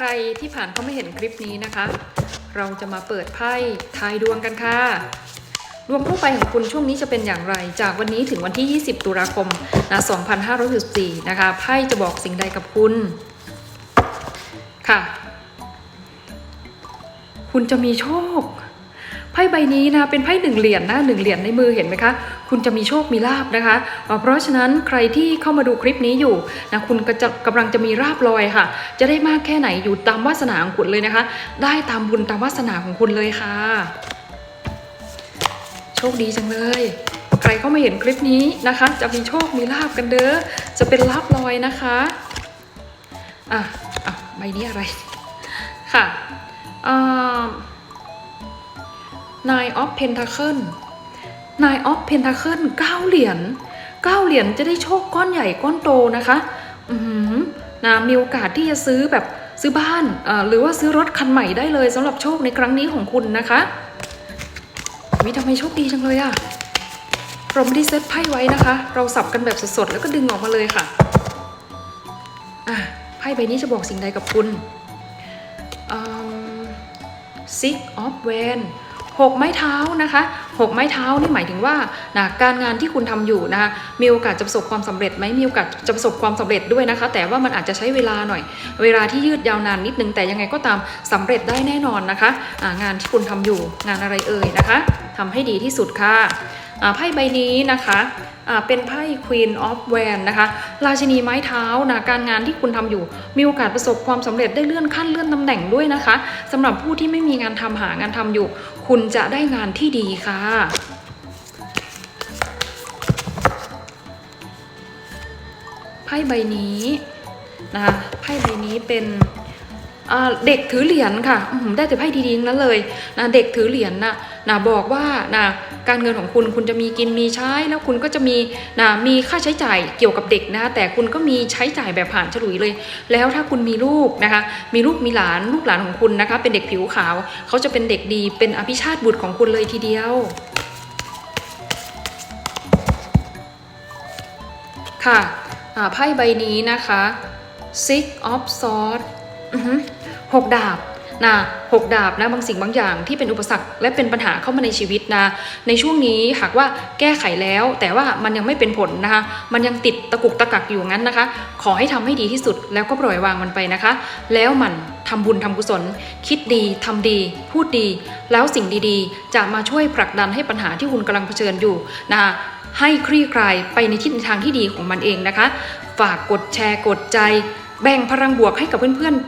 ใครที่ผ่านเข้าไม่เห็นคลิปนี้นะคะ เราจะมาเปิดไพ่ทายดวงกันค่ะ ดวงทั่วไปของคุณช่วงนี้จะเป็นอย่างไร จากวันนี้ถึงวันที่ 20 ตุลาคมนะ2564นะคะ ไพ่จะบอกสิ่งใดกับคุณ ค่ะ คุณจะมีโชค พ่ใบนี้นะเป็นไพ่หนึ่งเหรียญนะหนึ่งเหรียญในมือเห็นไหมคะ คุณจะมีโชคมีลาบนะคะ เพราะฉะนั้นใครที่เข้ามาดูคลิปนี้อยู่นะคุณก็จะกำลังจะมีราบลอยค่ะ จะได้มากแค่ไหนอยู่ตามวาสนาของคุณเลยนะคะ ได้ตามบุญตามวาสนาของคุณเลยค่ะ โชคดีจังเลยใครเข้ามาเห็นคลิปนี้นะคะ จะมีโชคมีลาบกันเด้อจะเป็นลาบลอยนะคะอะอะใบนี้อะไรค่ะอ่า นายออฟเพนทาเคิลนายออฟเพนทาเคิลเก้าเหรียญเก้าเหรียญจะได้โชคก้อนใหญ่ก้อนโตนะคะ อืมนะมีโอกาสที่จะซื้อแบบซื้อบ้านหรือว่าซื้อรถคันใหม่ได้เลยสำหรับโชคในครั้งนี้ของคุณนะคะวิทำไมโชคดีจังเลยอะเราไม่ได้เซตไพ่ไว้นะคะ เราสับกันแบบสดๆแล้วก็ดึงออกมาเลยค่ะอะไพ่ใบนี้จะบอกสิ่งใดกับคุณ six of w a n d 6 ไม้เท้านะคะ 6 ไม้เท้านี่หมายถึงว่านะการงานที่คุณทำอยู่นะคะมีโอกาสจะประสบความสำเร็จไหมมีโอกาสจะประสบความสำเร็จด้วยนะคะ แต่ว่ามันอาจจะใช้เวลาหน่อย เวลาที่ยืดยาวนานนิดนึงแต่ยังไงก็ตามสำเร็จได้แน่นอนนะคะะงานที่คุณทำอยู่งานอะไรเอ่ยนะคะ ทำให้ดีที่สุดค่ะ ไพ่ใบนี้นะคะเป็นไพ่ Queen of w a n นะคะ ราชินีไม้เท้านะการงานที่คุณทำอยู่ มีโอกาสประสบความสำเร็จได้เลื่อนขั้นเลื่อนตำแหน่งด้วยนะคะสำหรับผู้ที่ไม่มีงานทำหางานทำอยู่ คุณจะได้งานที่ดีค่ะไพ่ใบนี้นะคะไพ่ใบนี้เป็น เด็กถือเหรียญค่ะได้แต่ไพ่ดีๆนั้นเลยนะเด็กถือเหรียญนะนะบอกว่านะการเงินของคุณคุณจะมีกินมีใช้ แล้วคุณก็จะมีนะมีค่าใช้จ่ายเกี่ยวกับเด็กนะแต่คุณก็มีใช้จ่ายแบบผ่านฉลุยเลย แล้วถ้าคุณมีลูกนะคะ มีลูกมีหลานลูกหลานของคุณนะคะ เป็นเด็กผิวขาว เขาจะเป็นเด็กดีเป็นอภิชาติบุตรของคุณเลยทีเดียวค่ะไพ่ใบนี้นะคะ six of swords หกดาบนะหกดาบนะบางสิ่งบางอย่างที่เป็นอุปสรรคและเป็นปัญหาเข้ามาในชีวิตนะในช่วงนี้หากว่าแก้ไขแล้ว แต่ว่ามันยังไม่เป็นผลนะคะมันยังติดตะกุกตะกักอยู่งั้นนะคะ ขอให้ทำให้ดีที่สุดแล้วก็ปล่อยวางมันไปนะคะ แล้วมันทำบุญทำกุศล คิดดีทำดี พูดดี แล้วสิ่งดีๆ จะมาช่วยผลักดันให้ปัญหาที่คุณกำลังเผชิญอยู่นะคะให้คลี่คลายไปในทิศทางที่ดีของมันเองนะคะ ฝากกดแชร์กดใจ แบ่งพลังบวกให้กับเพื่อนๆ